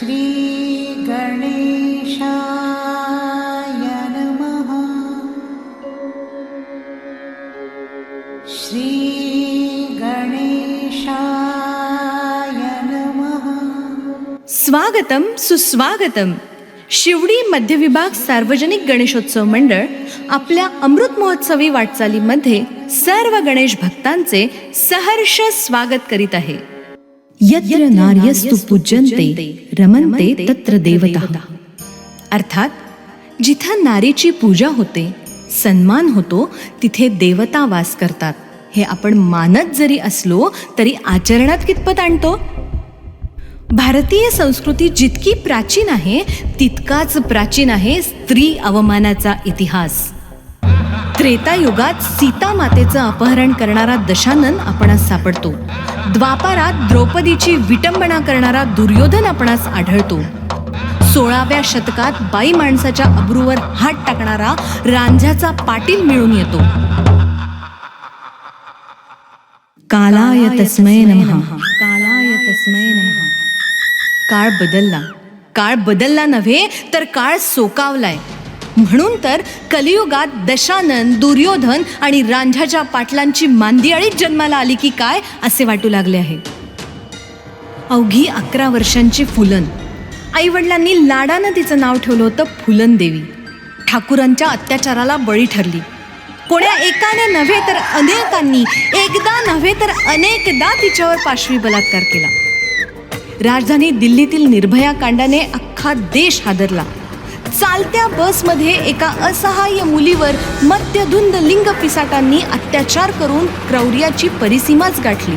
श्रीगणेशाय नमः। श्रीगणेशाय नमः। स्वागतम सुस्वागतम। शिवडी मध्य विभाग सार्वजनिक गणेशोत्सव मंडळ आपल्या अमृत महोत्सवी वाटचालीमध्ये सर्व गणेश भक्तांचे सहर्ष स्वागत करीत आहे. यत्र नार्यस्तु पूज्यन्ते रमन्ते तत्र देवता। अर्थात जिथं नारीची पूजा होते सन्मान होतो तिथे देवता वास करतात. हे आपण मानत जरी असलो तरी आचरणात कितपत आणतो? भारतीय संस्कृती जितकी प्राचीन आहे तितकाच प्राचीन आहे स्त्री अवमानाचा इतिहास. त्रेतायुगात सीता मातेचं अपहरण करणारा दशानन आपण सापडतो. द्वापारात द्रौपदीची विटंबना करणारा दुर्योधन आपणास आढळतो. सोळाव्या शतकात बाई माणसाच्या अब्रूवर हात टाकणारा रांझ्याचा पाटील मिळून येतो. कालाय तस्मै नमः. कालाय तस्मै नमः. काळ बदलला. काळ बदलला नव्हे तर काळ सोकावलाय. म्हणून तर कलियुगात दशानन दुर्योधन आणि रांझाच्या पाटलांची मांदियाळीच जन्माला आली की काय असे वाटू लागले आहे. अवघी अकरा वर्षांची फुलन. आईवडिलांनी लाडानं तिचं नाव ठेवलं होतं फुलन देवी ठाकूरांच्या अत्याचाराला बळी ठरली. कोण्या एकाने नव्हे तर अनेकांनी एकदा नव्हे तर अनेकदा तिच्यावर पाशवी बलात्कार केला. राजधानी दिल्लीतील निर्भया कांडाने अख्खा देश हादरला. चालत्या बसमध्ये एका असहाय्य मुलीवर मद्यधुंद लिंग पिसाटांनी अत्याचार करून क्रौर्याची परिसीमाच गाठली.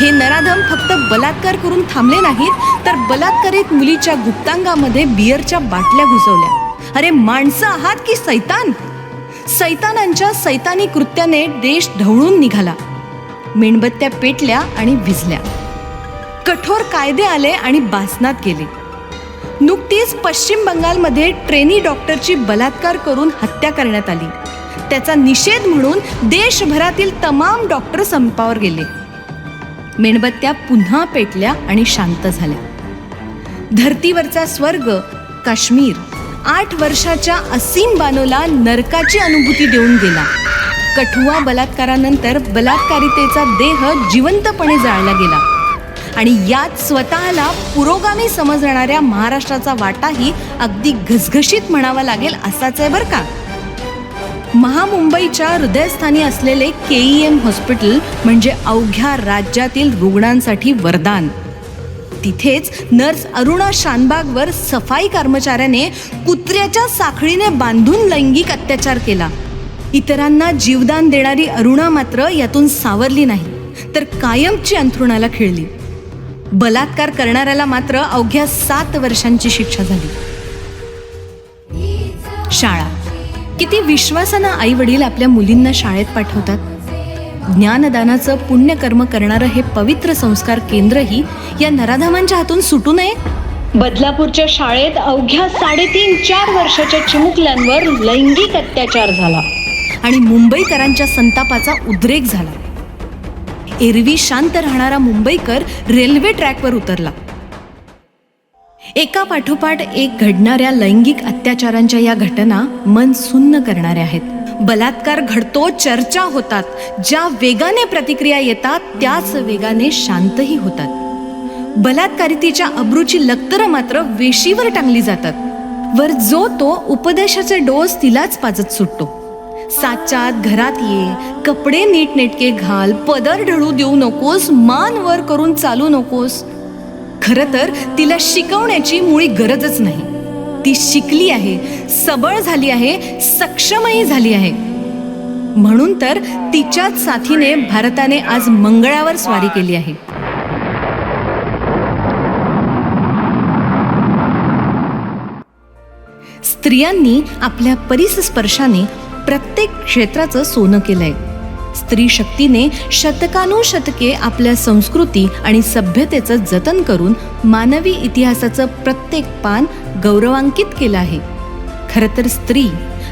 हे नराधम फक्त बलात्कार करून थांबले नाहीत तर बलात्कारित मुलीच्या गुप्तांगामध्ये बियरच्या बाटल्या घुसवल्या. अरे माणसं आहात की सैतान? सैतानांच्या सैतानी कृत्याने देश ढवळून निघाला. मेणबत्त्या पेटल्या आणि भिजल्या. कठोर कायदे आले आणि बासनात गेले. नुकतीच पश्चिम बंगालमध्ये ट्रेनी डॉक्टरची बलात्कार करून हत्या करण्यात आली. त्याचा निषेध म्हणून देशभरातील तमाम डॉक्टर संपावर गेले. मेणबत्त्या पुन्हा पेटल्या आणि शांत झाल्या. धर्तीवरचा स्वर्ग काश्मीर आठ वर्षाच्या असीम बानोला नरकाची अनुभूती देऊन गेला. कठुआ बलात्कारानंतर बलात्कारितेचा देह जिवंतपणे जाळला गेला. आणि यात स्वतःला पुरोगामी समजणाऱ्या महाराष्ट्राचा वाटाही अगदी घसघशीत म्हणावा लागेल असाच आहे बरं का. महामुंबईच्या हृदयस्थानी असलेले केईएम हॉस्पिटल म्हणजे अवघ्या राज्यातील रुग्णांसाठी वरदान. तिथेच नर्स अरुणा शानबागवर सफाई कर्मचाऱ्याने कुत्र्याच्या साखळीने बांधून लैंगिक अत्याचार केला. इतरांना जीवदान देणारी अरुणा मात्र यातून सावरली नाही तर कायमची अंथरुणाला खिळली. बलात्कार करणाऱ्याला मात्र अवघ्या सात वर्षांची शिक्षा झाली. शाळा. किती विश्वासानं आई वडील आपल्या मुलींना शाळेत पाठवतात? ज्ञानदानाचं पुण्यकर्म करणारं हे पवित्र संस्कार केंद्रही या नराधामांच्या हातून सुटू नये? बदलापूरच्या शाळेत अवघ्या साडेतीन चार वर्षाच्या चिमुकल्यांवर लैंगिक अत्याचार झाला. आणि मुंबईकरांच्या संतापाचा उद्रेक झाला. एरवी शांत राहणारा मुंबईकर रेल्वे ट्रॅकवर उतरला. एका पाठोपाठ एक घडणाऱ्या लैंगिक अत्याचारांच्या या घटना मन सुन्न करणाऱ्या आहेत. बलात्कार घडतो चर्चा होतात. ज्या वेगाने प्रतिक्रिया येतात त्याच वेगाने शांतही होतात. बलात्कारितीच्या अब्रूची लक्तरं मात्र वेशीवर टांगली जातात. वर जो तो उपदेशाचे डोस तिलाच पाजत सुटतो. साच्यात घरात ये. कपडे नीटनेटके घाल. पदर ढळू देऊ नकोस. मान वर करून चालू नकोस. खरं तर तिला शिकवण्याची मुळी गरजच नाही. ती शिकली आहे. सबळ झाली आहे. सक्षमही झाली आहे. म्हणून तर तिच्याच साथीने भारताने आज मंगळावर स्वारी केली आहे. स्त्रियांनी आपल्या परिसस्पर्शाने प्रत्येक क्षेत्राचं सोनं केलंय. स्त्री शक्तीने शतकानुशतके आपल्या संस्कृती आणि सभ्यतेचं जतन करून मानवी इतिहासाचं प्रत्येक पान गौरवांकित केलं आहे. खरं तर स्त्री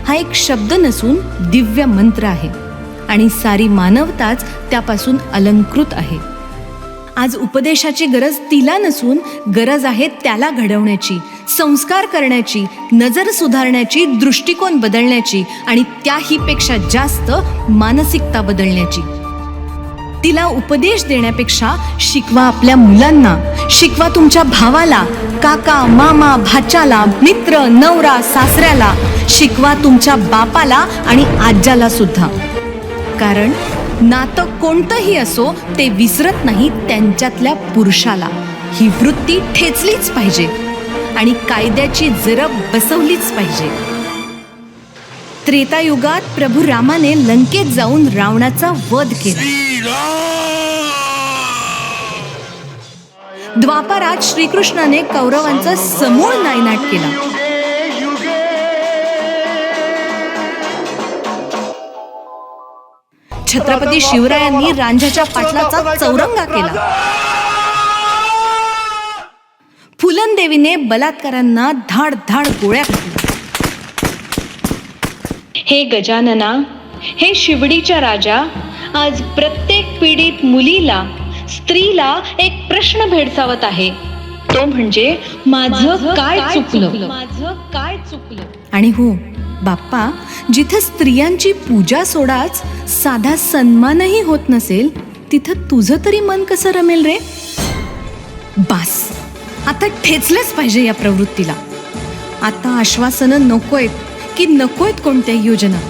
हा एक शब्द नसून दिव्य मंत्र आहे आणि सारी मानवताच त्यापासून अलंकृत आहे. आज उपदेशाची गरज तिला नसून गरज आहे त्याला घडवण्याची. संस्कार करण्याची नजर सुधारण्याची दृष्टिकोन बदलण्याची आणि त्याहीपेक्षा जास्त मानसिकता बदलण्याची. तिला उपदेश देण्यापेक्षा शिकवा आपल्या मुलांना. शिकवा तुमच्या भावाला काका मामा भाच्याला मित्र नवरा सासऱ्याला. शिकवा तुमच्या बापाला आणि आज्याला सुद्धा. कारण नातं कोणतंही असो ते विसरत नाही त्यांच्यातल्या पुरुषाला. ही वृत्ती ठेचलीच पाहिजे. आणि कायद्याची जरब बसवलीच पाहिजे. त्रेतायुगात प्रभू रामाने लंकेत जाऊन रावणाचा वध केला. द्वापारात श्रीकृष्णाने कौरवांचा समूळ नायनाट केला. छत्रपती शिवरायांनी रांझ्याच्या पाटलाचा चौरंगा केला. फुलनदेवीने बलात्कारांना धाड धाड गोळ्या हे गजानना हे शिवडीच्या राजा आज प्रत्येक पीडित मुलीला स्त्रीला एक प्रश्न भेडसावत आहे. तो म्हणजे माझं काय चुकलं? माझं काय चुकलं? आणि हो बाप्पा जिथं स्त्रियांची पूजा सोडाच साधा सन्मानही होत नसेल तिथं तुझं तरी मन कसं रमेल रे? बास. आता ठेचलंच पाहिजे या प्रवृत्तीला. आता आश्वासनं नकोयत की नकोयत कोणत्याही योजना.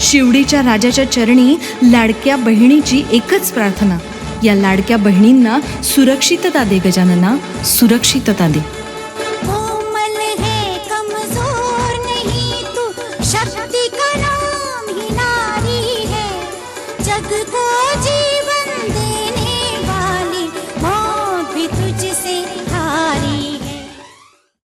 शिवडीच्या राजाच्या चरणी लाडक्या बहिणीची एकच प्रार्थना. या लाडक्या बहिणींना सुरक्षितता दे गजानना. सुरक्षितता दे.